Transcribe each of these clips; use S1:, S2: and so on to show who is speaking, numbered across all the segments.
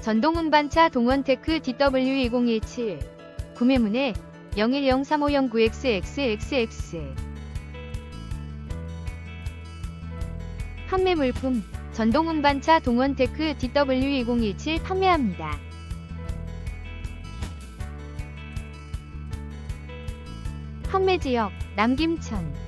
S1: 전동 운반차 동원테크 DW2017 구매문의 01035096XXXX 판매 물품 전동 운반차 동원테크 DW2017 판매합니다. 판매 지역 남김천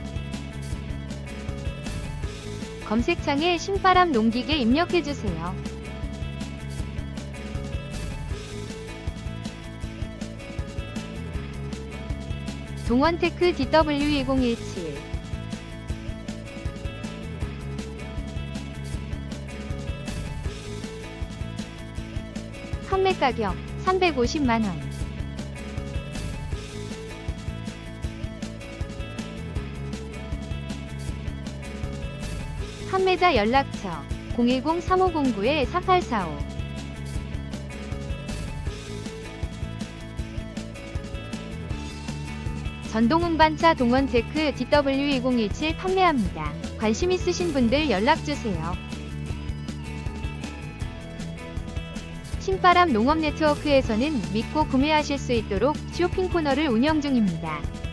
S1: 검색창에 신바람 농기계 입력해주세요. 동원테크 DW2017 판매 가격 350만원 판매자 연락처 010-3509-4845 전동 운반차 동원테크 DW2017 판매합니다. 관심 있으신 분들 연락주세요. 신바람 농업 네트워크에서는 믿고 구매하실 수 있도록 쇼핑 코너를 운영 중입니다.